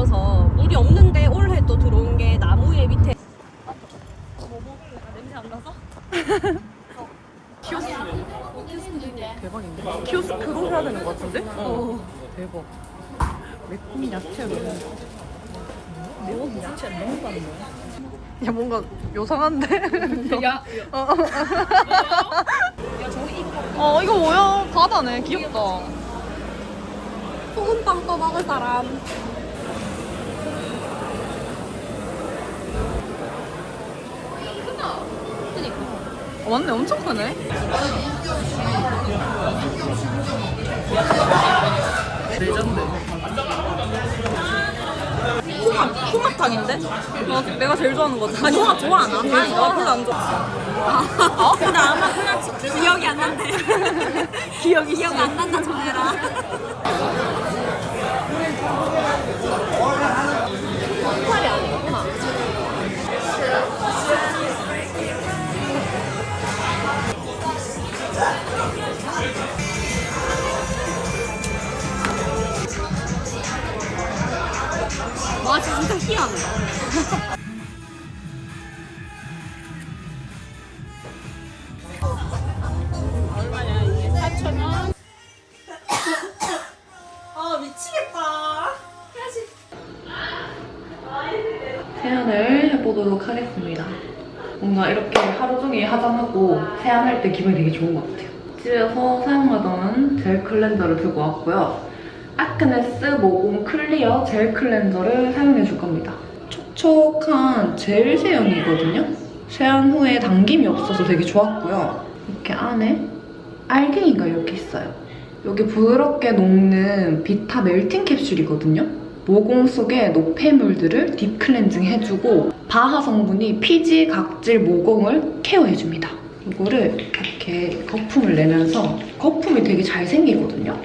없어서 물이 없는데 올해 또 들어온 게 나무에 밑에 뭐 먹을래? 아, 냄새 안 나서? 키오스크 대박인데? 키오스크로 해야 되는 것 같은데? 어. 대박 매콤 야채로 매운 야채 너무 많네 야 뭔가 요상한데? 야, 어, 야 저기 이거 어 이거 뭐야 바다네 귀엽다 소금빵 떠 먹을 사람 어, 맞네. 엄청 크네. 레전드. 홍합, 홍합탕인데? 어, 내가 제일 좋아하는 거지. 아니, 홍합 좋아하나? 아니, 나 별로 안 좋아해. 어? 근데 아마 그냥 지- 기억이 안 난대. 기억이 기억 안 난다, 정혜라. 맛이 진짜 희한해. 얼마냐 이게 4,000원? 아 미치겠다. 세안을 해보도록 하겠습니다. 뭔가 이렇게 하루 종일 화장하고 세안할 때 기분이 되게 좋은 것 같아요. 집에서 사용하던 젤 클렌저를 들고 왔고요. 아크네스 모공 클리어 젤 클렌저를 사용해 줄 겁니다. 촉촉한 젤 세형이거든요. 세안 후에 당김이 없어서 되게 좋았고요. 이렇게 안에 알갱이가 이렇게 있어요. 여기 부드럽게 녹는 비타 멜팅 캡슐이거든요. 모공 속의 노폐물들을 딥 클렌징 해주고 바하 성분이 피지, 각질, 모공을 케어해줍니다. 이거를 이렇게 거품을 내면서 거품이 되게 잘 생기거든요.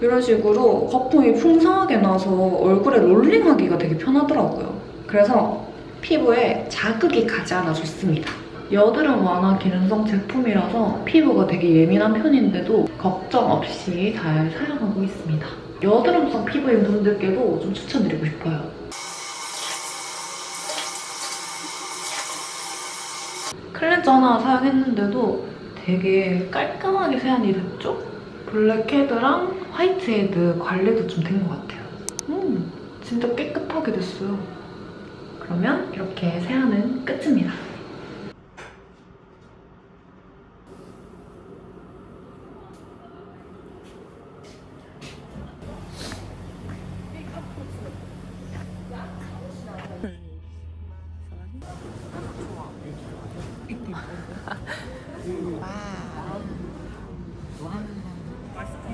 이런 식으로 거품이 풍성하게 나서 얼굴에 롤링하기가 되게 편하더라고요. 그래서 피부에 자극이 가지 않아 좋습니다. 여드름 완화 기능성 제품이라서 피부가 되게 예민한 편인데도 걱정 없이 잘 사용하고 있습니다. 여드름성 피부인 분들께도 좀 추천드리고 싶어요. 클렌저 하나 사용했는데도 되게 깔끔하게 세안이 됐죠? 블랙헤드랑 화이트헤드 관리도 좀 된 것 같아요. 음, 진짜 깨끗하게 됐어요. 그러면 이렇게 세안은 끝입니다.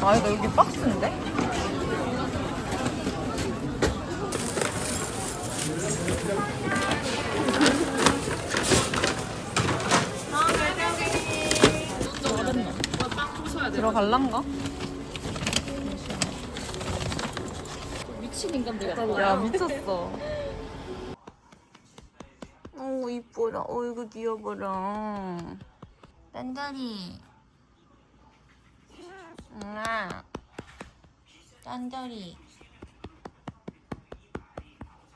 아, 나 여기 박스인데? 들어갈란가? 미친 인간들 같아. 야 미쳤어. 어 이뻐라. 어이구 귀여워라. 딴다리. 응아. 딴다리.